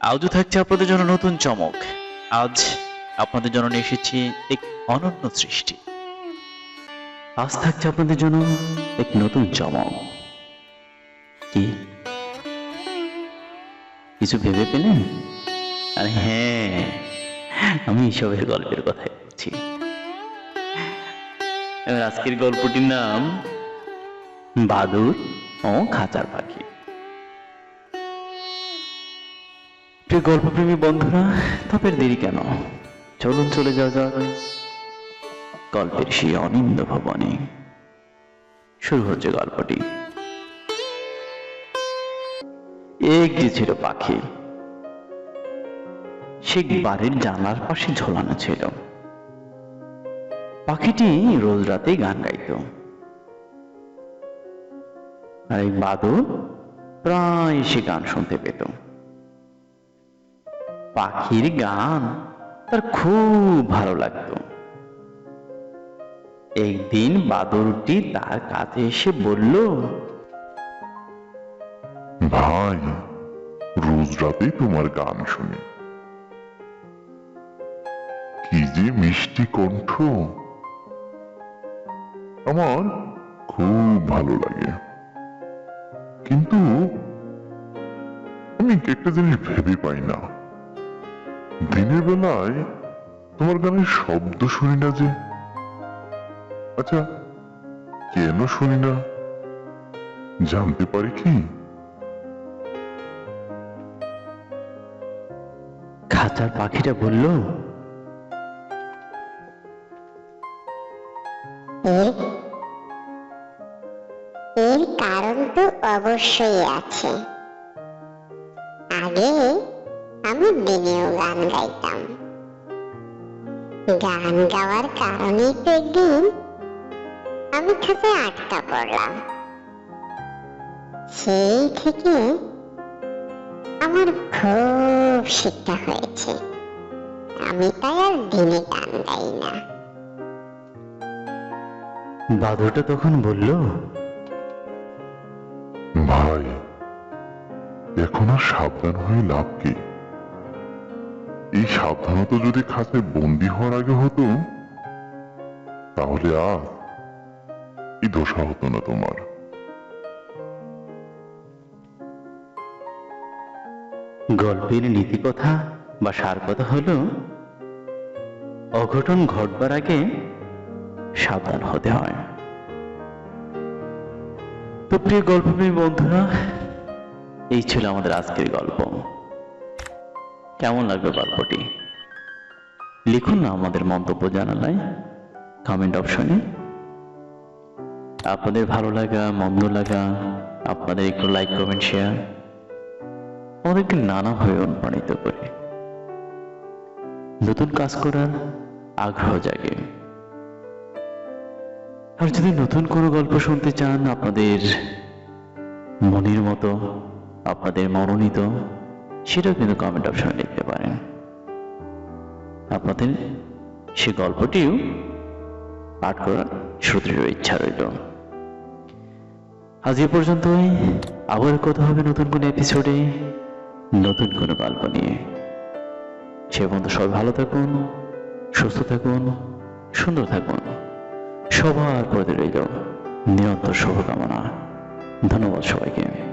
আজও থাকছে আপনাদের জন্য নতুন চমক। আজ আপনাদের জন্য নিয়ে এসেছি এক অনন্য সৃষ্টি। আজ থাকছে আপনাদের জন্য এক নতুন চমক। কি? কিছু ভেবে পেলেন আরে হ্যাঁ আমি এসবের গল্পের কথাই বলছি। আজকের গল্পটির নাম বাদুর ও খাঁচার পাখি। প্রিয় গল্পপ্রেমী বন্ধুরা তবে দেরি কেন? চলুন চলে যাওয়া যাক গল্পের সেই অনিন্দ ভবনে। শুরু হচ্ছে গল্পটি। একটি ছিল পাখি। সে বাড়ির জানলার পাশে ঝোলানো ছিল। পাখিটি রোজ রাতেই গান গাইত। আর এই বাদর প্রায় সে গান শুনতে পেত। পাখির গান তার খুব ভালো লাগতো। একদিন বাদরটি তার কাছে এসে বলল, ভাই, রোজ রাতেই তোমার গান শুনি। কি যে মিষ্টি কণ্ঠ। আমার খুব ভালো লাগে। কিন্তু আমি একটা জিনিস ভেবে পাই না। দিনের বেলায় তোমার গানের শব্দ শুনি না যে। আচ্ছা কেন শুনি না? জানতে পারি কি? খাঁচার পাখিটা বলল এর এর কারণ তো অবশ্যই আছে। আগে আমি দিনেও গান গাইতাম। গান গাওয়ার কারণে তো একদিন আমি খাঁচায় আটকা পড়লাম। সেই থেকে আমার খুব শিক্ষা হয়েছে। আমি তাই আর দিনে গান গাই না। বাদরটা তখন বলল, ভাই, এখন আর সাবধান হয়ে লাভ কি? এই সাবধানতা যদি খাঁচায় বন্দি হওয়ার আগে হতো, তাহলে আর এই দোষা হতো না তোমার। গল্পের নীতি কথা বা সার কথা হলো, অঘটন ঘটবার আগে সাবধান হতে হয়। তো প্রিয় গল্পপ্রেমী বন্ধুরা, এই ছিল আমাদের আজকের গল্প। কেমন লাগবে গল্পটি? লিখুন না আমাদের মন্তব্য জানালায় কমেন্ট অপশনে আপনাদের ভালো লাগা, মন্দ লাগা, আপনাদের একটু লাইক কমেন্ট শেয়ার আমাদেরকে নানাভাবে অনুপ্রাণিত করে। নতুন কাজ করার আগ্রহ জাগে। আর যদি নতুন কোনো গল্প শুনতে চান আপনাদের মনের মতো, আপনাদের মনোনীত সেটাও কিন্তু কমেন্ট অপশনে লিখতে পারেন। আপনাদের সে গল্পটিও পাঠ করার শ্রোতৃর ইচ্ছা রইল। আজ এ পর্যন্তই। আবার কথা হবে নতুন কোনো এপিসোডে নতুন কোনো গল্প নিয়ে। সে পর্যন্ত সবাই ভালো থাকুন, সুস্থ থাকুন, সুন্দর থাকুন। সবার প্রতি রইল নিরন্তর শুভকামনা। ধন্যবাদ সবাইকে।